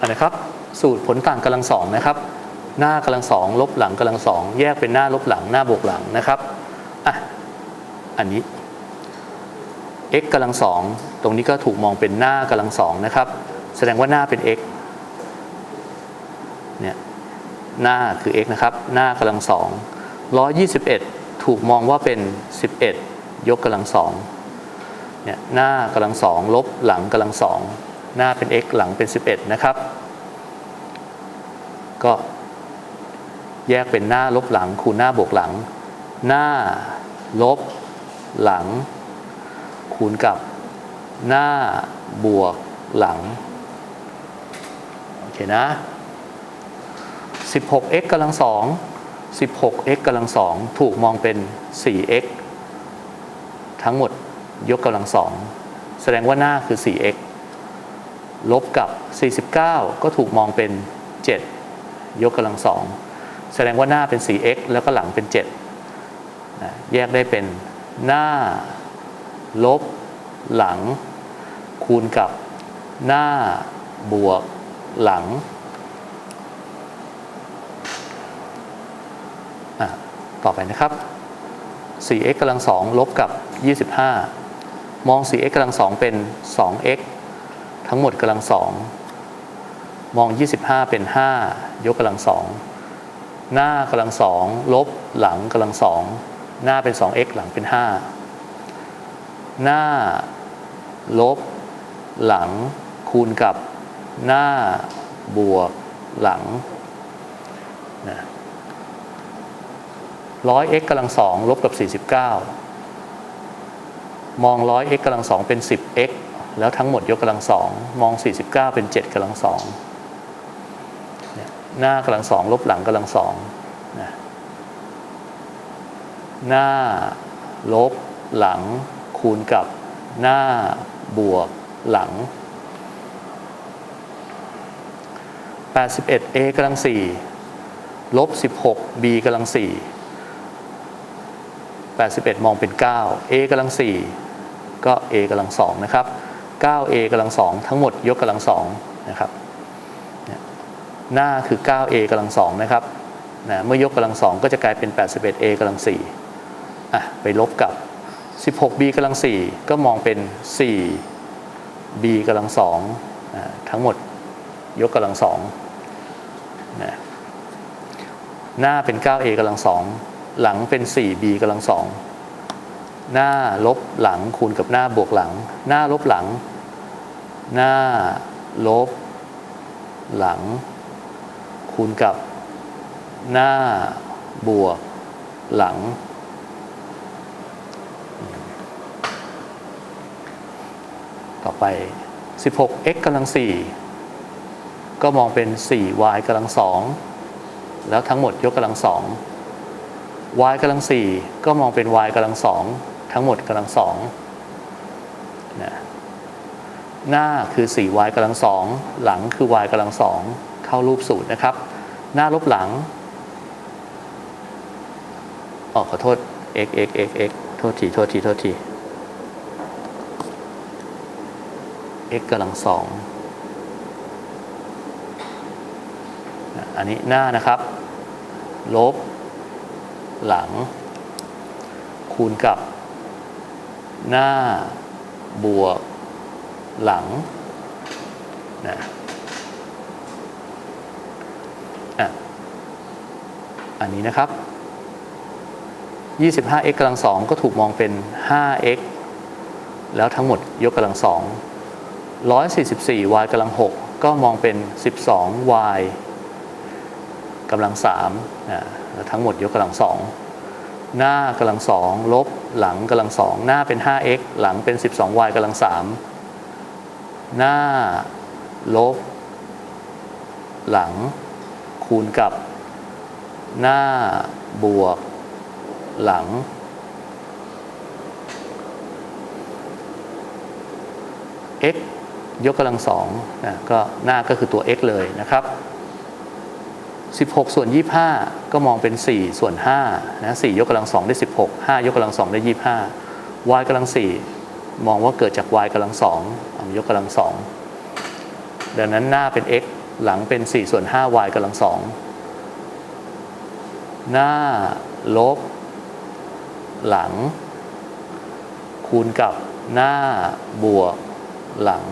อันะครับ สูตรผลต่างกำลังสองนะครับ หน้ากำลังสองลบหลังกำลังสองแยกเป็นหน้าลบหลังหน้าบวกหลังนะครับอะอันนี้ x กำลังสองตรงนี้ก็ถูกมองเป็นหน้ากำลังสองนะครับ แสดงว่าหน้าเป็น x เนี่ยหน้าคือ x นะครับ หน้ากำลังสองร้อยยี่สิบเอ็ดถูกมองว่าเป็น 11 ยกกำลังสองเนี่ยหน้ากำลังสองลบหลังกำลังสอง หน้าเป็น x หลังเป็น 11 นะครับ ก็แยกเป็นหน้าลบหลังคูณหน้าบวกหลัง หน้าลบหลัง คูณกับหน้าบวกหลัง โอเคนะ 16x กำลังสอง 16x กำลังสองถูกมองเป็น 4x ทั้งหมดยกกำลังสองแสดงว่าหน้าคือ 4x ลบกับ 49 ก็ถูกมองเป็น 7 ยกกำลังสองแสดงว่าหน้าเป็น 4x แล้วก็หลังเป็น7นะแยกได้เป็นหน้า ลบ หลัง คูณกับหน้าบวก หลังต่อไปนะครับ 4x กำลังสองลบกับ 25 มอง 4x กำลังสองเป็น 2x ทั้งหมดกำลังสองมอง 25 เป็น 5 ยกกำลังสองหน้ากำลังสองลบหลังกำลังสองหน้าเป็น 2x หลังเป็น 5 หน้า ลบ หลัง คูณกับหน้าบวก หลังนะร้อย x กำลังสองลบกับ 49 มองร้อย x กำลังสองเป็น 10x แล้วทั้งหมดยกกำลังสองมอง 49 เป็น 7กำลังสองเนี่ยหน้ากำลังสองลบหลังกำลังสองนะหน้าลบหลังคูณกับหน้าบวกหลัง 81a กำลัง4ลบ 16b กำลัง4 81 มองเป็น 9 a กำลัง4ก็ a กำลัง2นะครับ 9a กำลัง2ทั้งหมดยกกำลัง2นะครับหน้าคือ 9a กำลัง2นะครับนะเมื่อยกกำลัง2ก็จะกลายเป็น 81a กำลัง4อะไปลบกับ 16b กำลัง4ก็มองเป็น 4b กำลัง2นะทั้งหมดยกกำลัง2นะหน้าเป็น 9a กำลัง2หลังเป็น 4b กำลัง2 หน้าลบหลังคูณกับหน้าบวกหลัง หน้าลบหลัง หน้าลบหลัง คูณกับ หน้าบวกหลัง ต่อไป 16x กำลัง 4 ก็มองเป็น 4y กำลัง 2 แล้วทั้งหมดยกกำลัง 2 y กำลัง 4 ก็มองเป็น y กำลัง 2 ทั้งหมดกำลัง2นะหน้าคือ 4y กำลัง2หลังคือ y กำลัง2เข้ารูปสูตรนะครับ หน้าลบหลังอ๋อขอโทษ x x x x โทษทีโทษทีโทษที x กำลังสองอันนี้หน้านะครับ ลบ หลัง คูณกับ หน้าบวกหลังนะอะอันนี้นะครับ 25x กำลังสองก็ถูกมองเป็น 5x แล้วทั้งหมดยกกำลังสอง144 y กำลัง 6 ก็มองเป็น 12 y กำลัง3นะแล้วทั้งหมดยกกำลัง2 หน้ากำลัง2ลบหลังกำลัง2หน้าเป็น 5x หลังเป็น 12y กำลัง3หน้าลบ หลัง คูณกับ หน้าบวก หลัง x ยกกำลังสองนะก็หน้าก็คือตัว x เลยนะครับ 16 ส่วน 25 ก็มองเป็น 4 ส่วน5นะ4ยกกำลังสองได้ 16 5 ยกกำลังสองได้ 25 y กำลัง 4 มองว่าเกิดจาก y กำลังสองเอายกกำลังสองดังนั้นหน้าเป็น x หลังเป็น 4 ส่วน5 y กำลังสองหน้าลบ หลัง คูณกับหน้าบวก หลัง